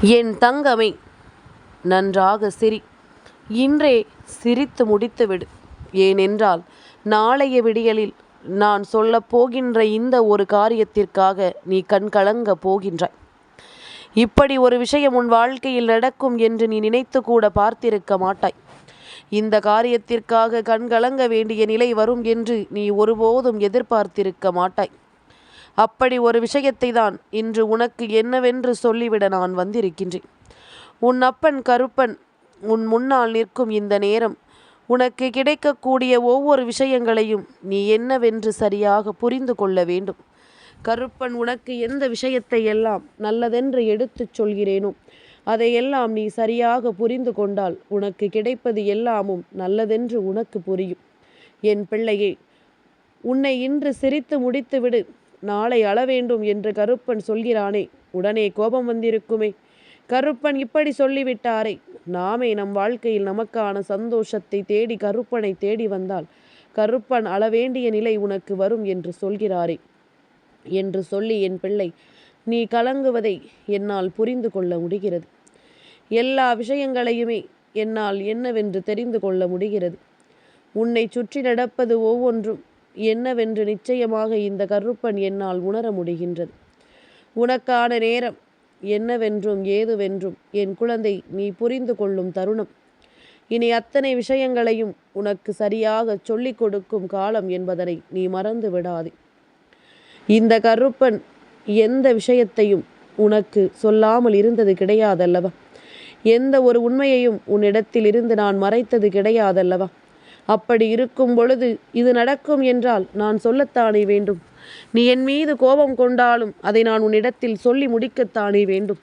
என் தங்கமே நன்றாக சிரி. இன்றே சிரித்து முடித்துவிடு. ஏனென்றால் நாளைய விடியலில் நான் சொல்லப் போகின்ற இந்த ஒரு காரியத்திற்காக நீ கண்கலங்க போகின்றாய். இப்படி ஒரு விஷயம் உன் வாழ்க்கையில் நடக்கும் என்று நீ நினைத்து கூட பார்த்திருக்க மாட்டாய். இந்த காரியத்திற்காக கண்கலங்க வேண்டிய நிலை வரும் என்று நீ ஒருபோதும் எதிர்பார்த்திருக்க மாட்டாய். அப்படி ஒரு விஷயத்தை தான் இன்று உனக்கு என்னவென்று சொல்லிவிட நான் வந்திருக்கின்றேன். உன் அப்பன் கருப்பன் உன் முன்னால் நிற்கும் இந்த நேரம் உனக்கு கிடைக்கக்கூடிய ஒவ்வொரு விஷயங்களையும் நீ என்னவென்று சரியாக புரிந்து கொள்ள வேண்டும். கருப்பன் உனக்கு எந்த விஷயத்தை எல்லாம் நல்லதென்று எடுத்துச் சொல்கிறேனோ அதையெல்லாம் நீ சரியாக புரிந்து கொண்டால் உனக்கு கிடைப்பது எல்லாமும் நல்லதென்று உனக்கு புரியும். என் பிள்ளையே உன்னை இன்று சிரித்து முடித்துவிடு. நாளை அழ வேண்டும் என்று கருப்பன் சொல்கிறானே உடனே கோபம் வந்திருக்குமே. கருப்பன் இப்படி சொல்லிவிட்டாரே நாமே நம் வாழ்க்கையில் நமக்கான சந்தோஷத்தை தேடி கருப்பனை தேடி வந்தால் கருப்பன் அளவேண்டிய நிலை உனக்கு வரும் என்று சொல்கிறாரே. என்று சொல்லி என் பிள்ளை நீ கலங்குவதை என்னால் புரிந்து கொள்ள முடிகிறது. எல்லா விஷயங்களையுமே என்னால் என்னவென்று தெரிந்து கொள்ள முடிகிறது. உன்னை சுற்றி நடப்பது ஒவ்வொன்றும் என்னவென்று நிச்சயமாக இந்த கருப்பன் என்னால் உணர முடிகின்றது. உனக்கான நேரம் என்னவென்றும் ஏதுவென்றும் என் குழந்தை நீ புரிந்து கொள்ளும் தருணம். இனி அத்தனை விஷயங்களையும் உனக்கு சரியாக சொல்லிக் கொடுக்கும் காலம் என்பதனை நீ மறந்து விடாதே. இந்த கருப்பன் எந்த விஷயத்தையும் உனக்கு சொல்லாமல் இருந்தது கிடையாதல்லவா? எந்த ஒரு உண்மையையும் உன்னிடத்தில் இருந்து நான் மறைத்தது கிடையாதல்லவா? அப்படி இருக்கும் பொழுது இது நடக்கும் என்றால் நான் சொல்லத்தானே வேண்டும். நீ என் மீது கோபம் கொண்டாலும் அதை நான் உன்னிடத்தில் சொல்லி முடிக்கத்தானே வேண்டும்.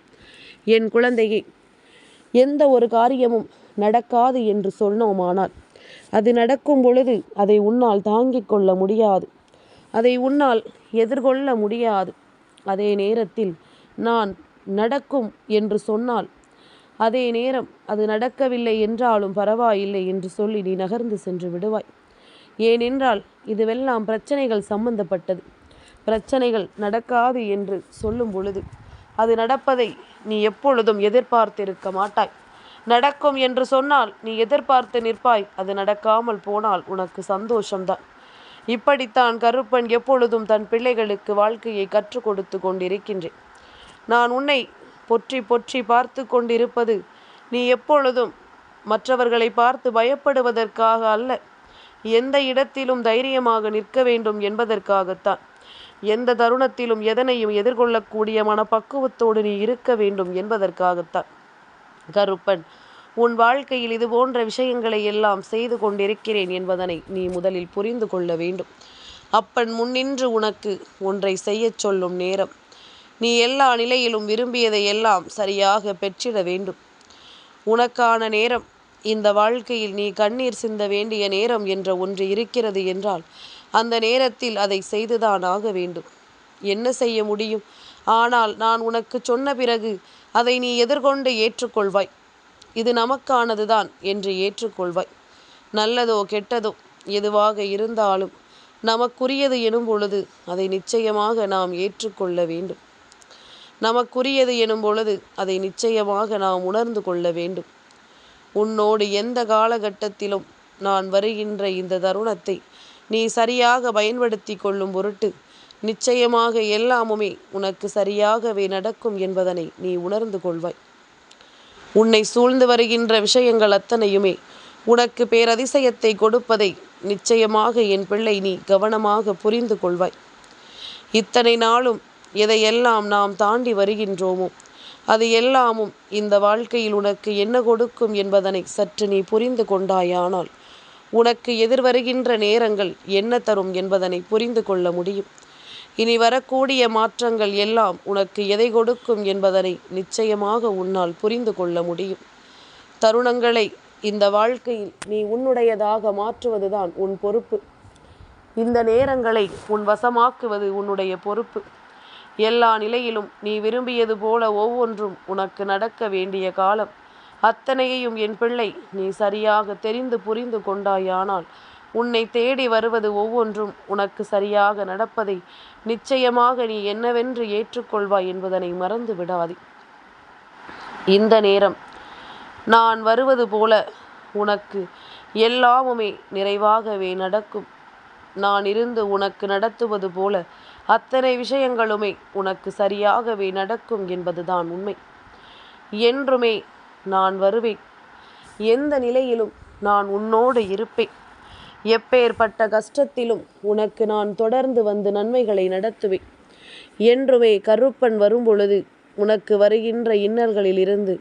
என் குழந்தையே எந்த ஒரு காரியமும் நடக்காது என்று சொன்னோமானால் அது நடக்கும் பொழுது அதை உன்னால் தாங்கிக் கொள்ள முடியாது. அதை உன்னால் எதிர்கொள்ள முடியாது. அதே நேரத்தில் நான் நடக்கும் என்று சொன்னால் அதே நேரம் அது நடக்கவில்லை என்றாலும் பரவாயில்லை என்று சொல்லி நீ நகர்ந்து சென்று விடுவாய். ஏனென்றால் இதுவெல்லாம் பிரச்சனைகள் சம்பந்தப்பட்டது. பிரச்சனைகள் நடக்காது என்று சொல்லும் பொழுது அது நடப்பதை நீ எப்பொழுதும் எதிர்பார்த்திருக்க மாட்டாய். நடக்கும் என்று சொன்னால் நீ எதிர்பார்த்து நிற்பாய். அது நடக்காமல் போனால் உனக்கு சந்தோஷம்தான். இப்படித்தான் கருப்பன் எப்பொழுதும் தன் பிள்ளைகளுக்கு வாழ்க்கையை கற்றுக் கொடுத்து கொண்டிருக்கின்றேன். நான் உன்னை பொற்றி பொற்றி பார்த்து கொண்டிருப்பது நீ எப்பொழுதும் மற்றவர்களை பார்த்து பயப்படுவதற்காக அல்ல எந்த இடத்திலும் தைரியமாக நிற்க வேண்டும் என்பதற்காகத்தான். எந்த தருணத்திலும் எதனையும் எதிர்கொள்ளக்கூடிய மனப்பக்குவத்தோடு நீ இருக்க வேண்டும் என்பதற்காகத்தான். கருப்பன் உன் வாழ்க்கையில் இது போன்ற விஷயங்களை எல்லாம் செய்து கொண்டிருக்கிறேன் என்பதனை நீ முதலில் புரிந்து கொள்ள வேண்டும். அப்பன் முன்னின்று உனக்கு ஒன்றை செய்யச் சொல்லும் நேரம். நீ எல்லா நிலையிலும் விரும்பியதை எல்லாம் சரியாக பெற்றிட வேண்டும். உனக்கான நேரம் இந்த வாழ்க்கையில் நீ கண்ணீர் சிந்த வேண்டிய நேரம் என்ற ஒன்று இருக்கிறது என்றால் அந்த நேரத்தில் அதை செய்துதான் ஆக வேண்டும். என்ன செய்ய முடியும்? ஆனால் நான் உனக்கு சொன்ன பிறகு அதை நீ எதிர்கொண்டு ஏற்றுக்கொள்வாய். இது நமக்கானதுதான் என்று ஏற்றுக்கொள்வாய். நல்லதோ கெட்டதோ எதுவாக இருந்தாலும் நமக்குரியது எனும் பொழுது அதை நிச்சயமாக நாம் ஏற்றுக்கொள்ள வேண்டும். நமக்குரியது எனும் பொழுது அதை நிச்சயமாக நாம் உணர்ந்து கொள்ள வேண்டும். உன்னோடு எந்த காலகட்டத்திலும் நான் வருகின்ற இந்த தருணத்தை நீ சரியாக பயன்படுத்தி கொள்ளும் பொருட்டு நிச்சயமாக எல்லாமுமே உனக்கு சரியாகவே நடக்கும் என்பதனை நீ உணர்ந்து கொள்வாய். உன்னை சூழ்ந்து வருகின்ற விஷயங்கள் அத்தனையுமே உனக்கு பேரதிசயத்தை கொடுப்பதை நிச்சயமாக என் பிள்ளை நீ கவனமாக புரிந்து கொள்வாய். இத்தனை நாளும் எதையெல்லாம் நாம் தாண்டி வருகின்றோமோ அது எல்லாமும் இந்த வாழ்க்கையில் உனக்கு என்ன கொடுக்கும் என்பதனை சற்று நீ புரிந்து கொண்டாயானால் உனக்கு எதிர்வருகின்ற நேரங்கள் என்ன தரும் என்பதனை புரிந்து கொள்ள முடியும். இனி வரக்கூடிய மாற்றங்கள் எல்லாம் உனக்கு எதை கொடுக்கும் என்பதனை நிச்சயமாக உன்னால் புரிந்து கொள்ள முடியும். தருணங்களை இந்த வாழ்க்கையில் நீ உன்னுடையதாக மாற்றுவதுதான் உன் பொறுப்பு. இந்த நேரங்களை உன் வசமாக்குவது உன்னுடைய பொறுப்பு. எல்லா நிலையிலும் நீ விரும்பியது போல ஒவ்வொன்றும் உனக்கு நடக்க வேண்டிய காலம். அத்தனையையும் என் பிள்ளை நீ சரியாக தெரிந்து புரிந்து கொண்டாயானால் உன்னை தேடி வருவது ஒவ்வொன்றும் உனக்கு சரியாக நடப்பதை நிச்சயமாக நீ என்னவென்று ஏற்றுக்கொள்வாய் என்பதனை மறந்து விடாதே. இந்த நேரம் நான் வருவது போல உனக்கு எல்லாமுமே நிறைவாகவே நடக்கும். நான் இருந்து உனக்கு நடத்துவது போல அத்தனை விஷயங்களுமே உனக்கு சரியாகவே நடக்கும் என்பதுதான் உண்மை. என்றுமே நான் வருவேன். எந்த நிலையிலும் நான் உன்னோடு இருப்பேன். எப்பேற்பட்ட கஷ்டத்திலும் உனக்கு நான் தொடர்ந்து வந்து நன்மைகளை நடத்துவேன். என்றுமே கருப்பன் வரும்பொழுது உனக்கு வருகின்ற இன்னல்களிலிருந்து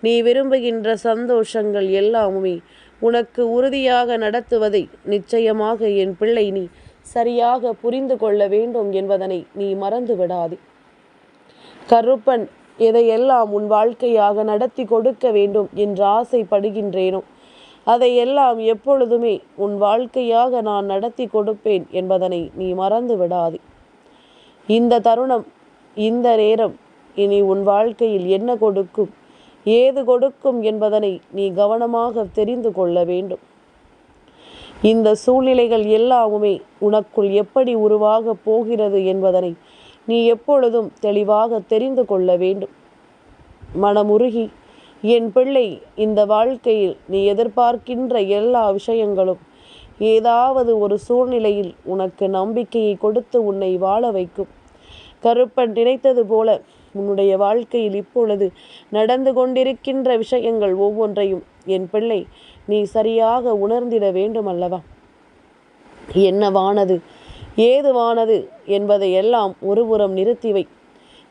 நீ விரும்புகின்ற சந்தோஷங்கள் எல்லாமுமே உனக்கு உறுதியாக நடத்துவதை நிச்சயமாக என் பிள்ளை நீ சரியாக புரிந்து கொள்ள வேண்டும் என்பதனை நீ மறந்து விடாதே கருப்பன் எதையெல்லாம் உன் வாழ்க்கையாக நடத்தி கொடுக்க வேண்டும் என்று ஆசைப்படுகின்றேனோ அதையெல்லாம் எப்பொழுதுமே உன் வாழ்க்கையாக நான் நடத்தி கொடுப்பேன் என்பதனை நீ மறந்து விடாதே இந்த தருணம் இந்த நேரம் இனி உன் வாழ்க்கையில் என்ன கொடுக்கும் ஏது கொடுக்கும் என்பதனை நீ கவனமாக தெரிந்து கொள்ள வேண்டும். இந்த சூழ்நிலைகள் எல்லாவுமே உனக்குள் எப்படி உருவாக போகிறது என்பதனை நீ எப்பொழுதும் தெளிவாக தெரிந்து கொள்ள வேண்டும். மனமுருகி என் பிள்ளை இந்த வாழ்க்கையில் நீ எதிர்பார்க்கின்ற எல்லா விஷயங்களும் ஏதாவது ஒரு சூழ்நிலையில் உனக்கு நம்பிக்கையை கொடுத்து உன்னை வாழ வைக்கும். கருப்பன் நினைத்தது போல உன்னுடைய வாழ்க்கையில் இப்பொழுது நடந்து கொண்டிருக்கின்ற விஷயங்கள் ஒவ்வொன்றையும் என் பிள்ளை நீ சரியாக உணர்ந்திட வேண்டும் அல்லவா என்னவானது? ஏதுவானது என்பதை எல்லாம் ஒருபுறம் நிறுத்தி வை.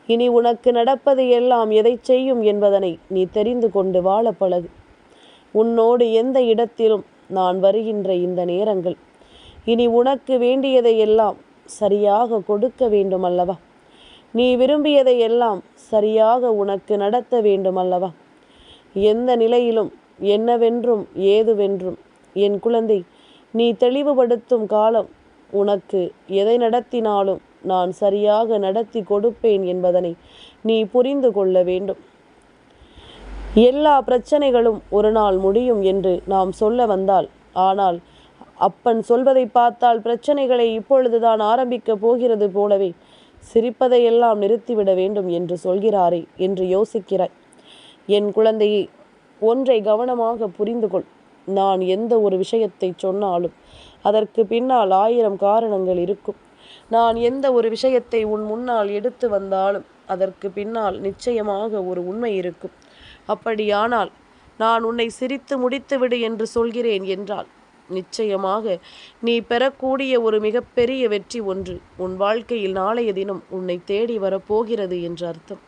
இனி உனக்கு நடப்பது எல்லாம் எதை செய்யும் என்பதனை நீ தெரிந்து கொண்டு வாழ பழகு. உன்னோடு எந்த இடத்திலும் நான் வருகின்ற இந்த நேரங்கள் இனி உனக்கு வேண்டியதை எல்லாம் சரியாக கொடுக்க வேண்டும் அல்லவா நீ விரும்பியதை எல்லாம் சரியாக உனக்கு நடத்த வேண்டும் அல்லவா எந்த நிலையிலும் என்னவென்றும் ஏதுவென்றும். என் குழந்தை நீ தெளிவுபடுத்தும் காலம் உனக்கு எதை நடத்தினாலும் நான் சரியாக நடத்தி கொடுப்பேன் என்பதனை நீ புரிந்து கொள்ள வேண்டும். எல்லா பிரச்சனைகளும் ஒரு நாள் முடியும் என்று நாம் சொல்ல வந்தால் ஆனால் அப்பன் சொல்வதை பார்த்தால் பிரச்சனைகளை இப்பொழுதுதான் ஆரம்பிக்கப் போகிறது போலவே சிரிப்பதையெல்லாம் நிறுத்திவிட வேண்டும் என்று சொல்கிறாரே என்று யோசிக்கிறாய். என் குழந்தையை ஒன்றை கவனமாக புரிந்து கொள் நான் எந்த ஒரு விஷயத்தை சொன்னாலும் அதற்கு பின்னால் ஆயிரம் காரணங்கள் இருக்கும். நான் எந்த ஒரு விஷயத்தை உன் முன்னால் எடுத்து வந்தாலும் அதற்கு பின்னால் நிச்சயமாக ஒரு உண்மை இருக்கும். அப்படியானால் நான் உன்னை சிரித்து முடித்துவிடு என்று சொல்கிறேன் என்றால் நிச்சயமாக நீ பெறக்கூடிய ஒரு மிகப்பெரிய வெற்றி ஒன்று உன் வாழ்க்கையில் நாளைய தினம் உன்னை தேடி வரப்போகிறது என்று அர்த்தம்.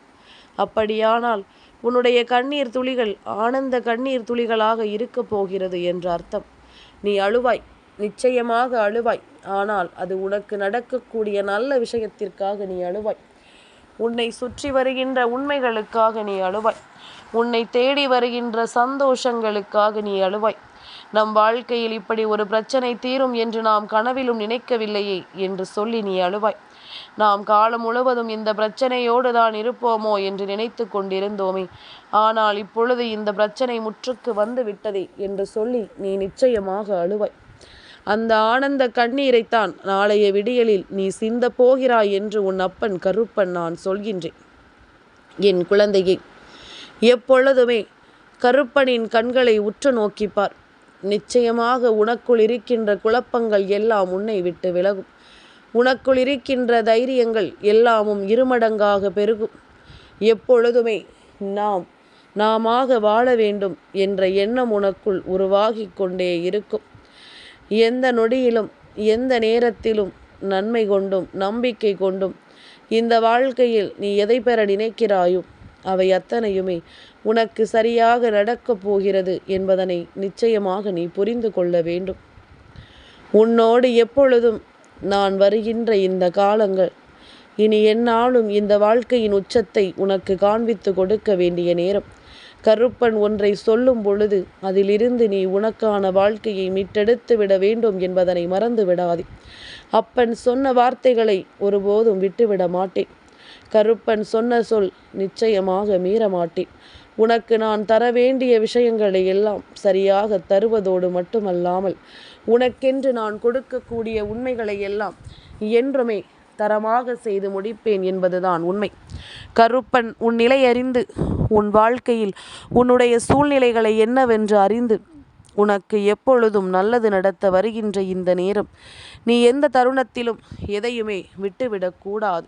அப்படியானால் உன்னுடைய கண்ணீர் துளிகள் ஆனந்த கண்ணீர் துளிகளாக இருக்கப் போகிறது என்ற அர்த்தம். நீ அழுவாய் நிச்சயமாக அழுவாய். ஆனால் அது உனக்கு நடக்கக்கூடிய நல்ல விஷயத்திற்காக நீ அழுவாய். உன்னை சுற்றி வருகின்ற உண்மைகளுக்காக நீ அழுவாய். உன்னை தேடி வருகின்ற சந்தோஷங்களுக்காக நீ அழுவாய். நம் வாழ்க்கையில் இப்படி ஒரு பிரச்சனை தீரும் என்று நாம் கனவிலும் நினைக்கவில்லையே என்று சொல்லி நீ அழுவாய். நாம் காலம் முழுவதும் இந்த பிரச்சனையோடு தான் இருப்போமோ என்று நினைத்து கொண்டிருந்தோமே. ஆனால் இப்பொழுது இந்த பிரச்சனை முற்றுக்கு வந்து விட்டதே என்று சொல்லி நீ நிச்சயமாக அழுவாய். அந்த ஆனந்த கண்ணீரைத்தான் நாளைய விடியலில் நீ சிந்த போகிறாய் என்று உன் அப்பன் கருப்பன் நான் சொல்கின்றேன். என் குழந்தையை எப்பொழுதுமே கருப்பனின் கண்களை உற்று நோக்கிப்பார். நிச்சயமாக உனக்குள் இருக்கின்ற குழப்பங்கள் எல்லாம் உன்னை விட்டு விலகும். உனக்குள் இருக்கின்ற தைரியங்கள் எல்லாமும் இருமடங்காக பெருகும். எப்பொழுதுமே நாம் நாமாக வாழ வேண்டும் என்ற எண்ணம் உனக்குள் உருவாகி கொண்டே இருக்கும். எந்த நொடியிலும் எந்த நேரத்திலும் நன்மை கொண்டும் நம்பிக்கை கொண்டும் இந்த வாழ்க்கையில் நீ எதை பெற நினைக்கிறாயோ அவை அத்தனையுமே உனக்கு சரியாக நடக்கப் போகிறது என்பதனை நிச்சயமாக நீ புரிந்து கொள்ள வேண்டும். உன்னோடு எப்பொழுதும் நான் வருகின்ற இந்த காலங்கள். இனி என்னாலும் இந்த வாழ்க்கையின் உச்சத்தை உனக்கு காண்பித்து கொடுக்க வேண்டிய நேரம். கருப்பன் ஒன்றை சொல்லும் பொழுது அதிலிருந்து நீ உனக்கான வாழ்க்கையை மீட்டெடுத்து விட வேண்டும் என்பதனை மறந்து விடாதே அப்பன் சொன்ன வார்த்தைகளை ஒருபோதும் விட்டுவிட மாட்டேன். கருப்பன் சொன்ன சொல் நிச்சயமாக மீற மாட்டேன். உனக்கு நான் தர வேண்டிய விஷயங்களை எல்லாம் சரியாக தருவதோடு மட்டுமல்லாமல் உனக்கென்று நான் கொடுக்கக்கூடிய உண்மைகளை எல்லாம் என்றுமே தரமாக செய்து முடிப்பேன் என்பதுதான் உண்மை. கருப்பன் உன் நிலை அறிந்து உன் வாழ்க்கையில் உன்னுடைய சூழ்நிலைகளை என்னவென்று அறிந்து உனக்கு எப்பொழுதும் நல்லது நடத்த வருகின்ற இந்த நேரம் நீ எந்த தருணத்திலும் எதையுமே விட்டுவிடக்கூடாது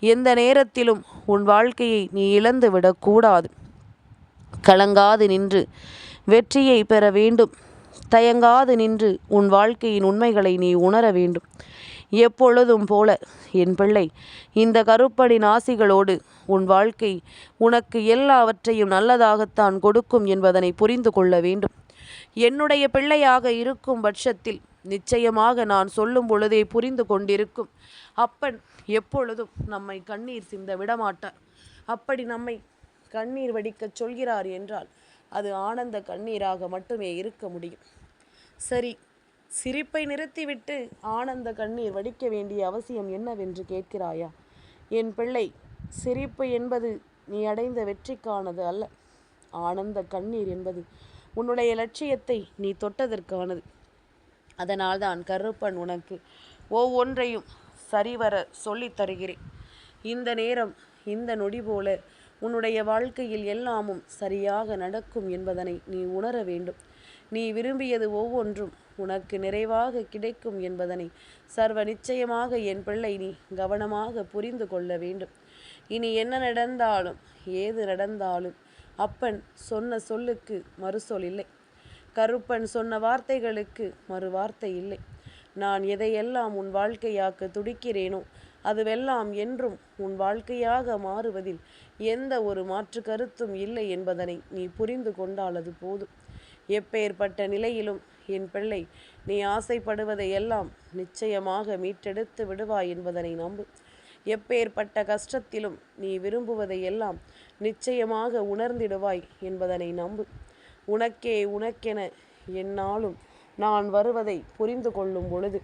எந்த நேரத்திலும் உன் வாழ்க்கையை நீ இழந்து விடக்கூடாது கலங்காது நின்று வெற்றியை பெற வேண்டும். தயங்காது நின்று உன் வாழ்க்கையின் உண்மைகளை நீ உணர வேண்டும். எப்பொழுதும் போல என் பிள்ளை இந்த கருப்படி நாசிகளோடு உன் வாழ்க்கை உனக்கு எல்லாவற்றையும் நல்லதாகத்தான் கொடுக்கும் என்பதனை புரிந்து கொள்ள வேண்டும். என்னுடைய பிள்ளையாக இருக்கும் பட்சத்தில் நிச்சயமாக நான் சொல்லும் பொழுதே புரிந்து கொண்டிருக்கும். அப்பன் எப்பொழுதும் நம்மை கண்ணீர் சிந்த விடமாட்டார். அப்படி நம்மை கண்ணீர் வடிக்கச் சொல்கிறார் என்றால் அது ஆனந்த கண்ணீராக மட்டுமே இருக்க முடியும். சரி சிரிப்பை நிறுத்திவிட்டு ஆனந்த கண்ணீர் வடிக்க வேண்டிய அவசியம் என்னவென்று கேட்கிறாயா? என் பிள்ளை சிரிப்பு என்பது நீ அடைந்த வெற்றிக்கானது அல்ல. ஆனந்த கண்ணீர் என்பது உன்னுடைய லட்சியத்தை நீ தொட்டதற்கானது. அதனால்தான் கருப்பன் உனக்கு ஒவ்வொன்றையும் சரிவர சொல்லித் தருகிறேன். இந்த நேரம் இந்த நொடி போல உன்னுடைய வாழ்க்கையில் எல்லாமும் சரியாக நடக்கும் என்பதனை நீ உணர வேண்டும். நீ விரும்பியது ஒவ்வொன்றும் உனக்கு நிறைவாக கிடைக்கும் என்பதனை சர்வ நிச்சயமாக என் பிள்ளை நீ கவனமாக புரிந்து கொள்ள வேண்டும். இனி என்ன நடந்தாலும் ஏது நடந்தாலும் அப்பன் சொன்ன சொல்லுக்கு மறுசொல் இல்லை. கருப்பன் சொன்ன வார்த்தைகளுக்கு மறு வார்த்தை இல்லை. நான் எதையெல்லாம் உன் வாழ்க்கையாக்க துடிக்கிறேனோ அதுவெல்லாம் என்றும் உன் வாழ்க்கையாக மாறுவதில் எந்த ஒரு மாற்று கருத்தும் இல்லை என்பதனை நீ புரிந்து கொண்டால் அது போதும். எப்பேற்பட்ட நிலையிலும் என் பிள்ளை நீ ஆசைப்படுவதை எல்லாம் நிச்சயமாக மீட்டெடுத்து விடுவாய் என்பதனை நம்பு. எப்பேற்பட்ட கஷ்டத்திலும் நீ விரும்புவதை எல்லாம் நிச்சயமாக உணர்ந்திடுவாய் என்பதனை நம்பு. உனக்கே உனக்கென என்னாலும் நான் வருவதை புரிந்து கொள்ளும் பொழுது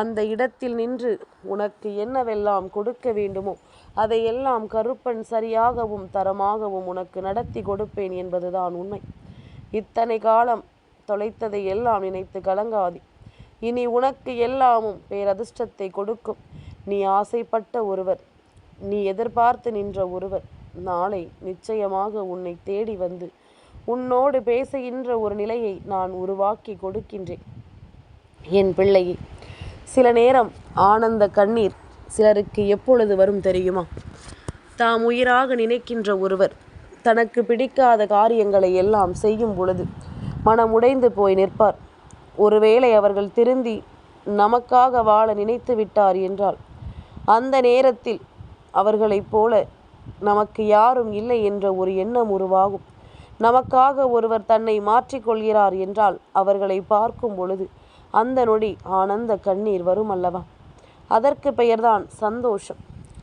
அந்த இடத்தில் நின்று உனக்கு என்னவெல்லாம் கொடுக்க வேண்டுமோ அதையெல்லாம் கருப்பன் சரியாகவும் தரமாகவும் உனக்கு நடத்தி கொடுப்பேன் என்பதுதான் உண்மை. இத்தனை காலம் தொலைத்ததை எல்லாம் நினைத்து கலங்காதி. இனி உனக்கு எல்லாமும் பேரதிர்ஷ்டத்தை கொடுக்கும். நீ ஆசைப்பட்ட ஒருவர் நீ எதிர்பார்த்து நின்ற ஒருவர் நாளை நிச்சயமாக உன்னை தேடி வந்து உன்னோடு பேசுகின்ற ஒரு நிலையை நான் உருவாக்கி கொடுக்கின்றேன். என் பிள்ளையை சில நேரம் ஆனந்த கண்ணீர் சிலருக்கு எப்பொழுது வரும் தெரியுமா? தாம் உயிராக நினைக்கின்ற ஒருவர் தனக்கு பிடிக்காத காரியங்களை எல்லாம் செய்யும் பொழுது மனம் உடைந்து போய் நிற்பார். ஒருவேளை அவர்கள் திருந்தி நமக்காக வாழ நினைத்து விட்டார் என்றால் அந்த நேரத்தில் அவர்களைப் போல நமக்கு யாரும் இல்லை என்ற ஒரு எண்ணம் உருவாகும். நமக்காக ஒருவர் தன்னை மாற்றிக்கொள்கிறார் என்றால் அவர்களை பார்க்கும் பொழுது அந்த நொடி ஆனந்த கண்ணீர் வரும் அல்லவா அதற்கு பெயர்தான் சந்தோஷம்.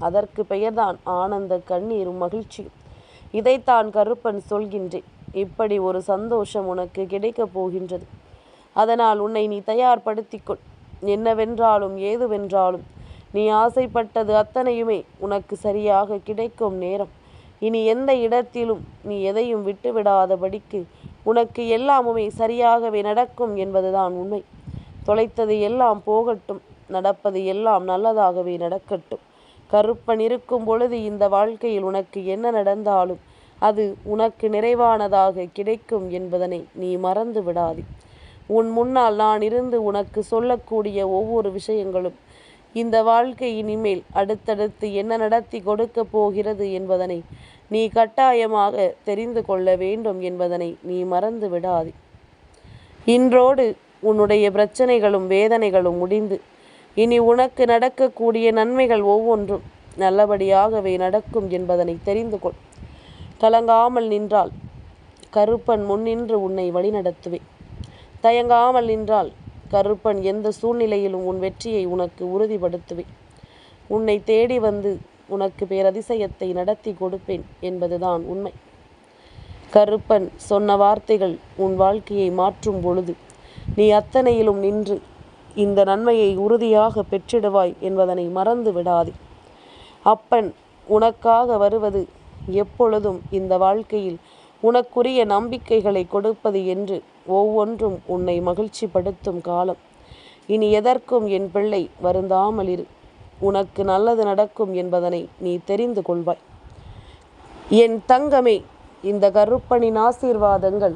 அதற்கு பெயர்தான் ஆனந்த கண்ணீரும் மகிழ்ச்சியும் இதைத்தான் கருப்பன் சொல்கின்றேன் இப்படி ஒரு சந்தோஷம் உனக்கு கிடைக்கப் போகின்றது. அதனால் உன்னை நீ தயார்படுத்திக்கொள் என்னவென்றாலும் ஏதுவென்றாலும் நீ ஆசைப்பட்டது அத்தனையுமே உனக்கு சரியாக கிடைக்கும் நேரம். இனி எந்த இடத்திலும் நீ எதையும் விட்டுவிடாதபடிக்கு உனக்கு எல்லாமுமே சரியாகவே நடக்கும் என்பதுதான் உண்மை. தொலைத்தது எல்லாம் போகட்டும் நடப்பது எல்லாம் நல்லதாகவே நடக்கட்டும். கருப்பன் இருக்கும் பொழுது இந்த வாழ்க்கையில் உனக்கு என்ன நடந்தாலும் அது உனக்கு நிறைவானதாக கிடைக்கும் என்பதனை நீ மறந்து விடாதே. உன் முன்னால் நான் இருந்து உனக்கு சொல்லக்கூடிய ஒவ்வொரு விஷயங்களும் இந்த வாழ்க்கை இனிமேல் அடுத்தடுத்து என்ன நடத்தி கொடுக்க போகிறது என்பதனை நீ கட்டாயமாக தெரிந்து கொள்ள வேண்டும் என்பதனை நீ மறந்து விடாதே. இன்றோடு உன்னுடைய பிரச்சனைகளும் வேதனைகளும் முடிந்து இனி உனக்கு நடக்கக்கூடிய நன்மைகள் ஒவ்வொன்றும் நல்லபடியாகவே நடக்கும் என்பதனை தெரிந்து கொள். கலங்காமல் நின்றால் கருப்பன் முன்னின்று உன்னை வழிநடத்துவேன். தயங்காமல் நின்றால் கருப்பன் எந்த சூழ்நிலையிலும் உன் வெற்றியை உனக்கு உறுதிப்படுத்துவேன். உன்னை தேடி வந்து உனக்கு பேரதிசயத்தை நடத்தி கொடுப்பேன் என்பதுதான் உண்மை. கருப்பன் சொன்ன வார்த்தைகள் உன் வாழ்க்கையை மாற்றும் பொழுது நீ அத்தனையிலும் நின்று இந்த நன்மையை உறுதியாக பெற்றிடுவாய் என்பதனை மறந்து விடாதே. அப்பன் உனக்காக வருவது எப்பொழுதும் இந்த வாழ்க்கையில் உனக்குரிய நம்பிக்கைகளை கொடுப்பது என்று ஒவ்வொன்றும் உன்னை மகிழ்ச்சிப்படுத்தும் காலம். இனி எதற்கும் என் பிள்ளை வருந்தாமல் இரு. உனக்கு நல்லது நடக்கும் என்பதனை நீ தெரிந்து கொள்வாய். என் தங்கமே இந்த கருப்பனின் ஆசீர்வாதங்கள்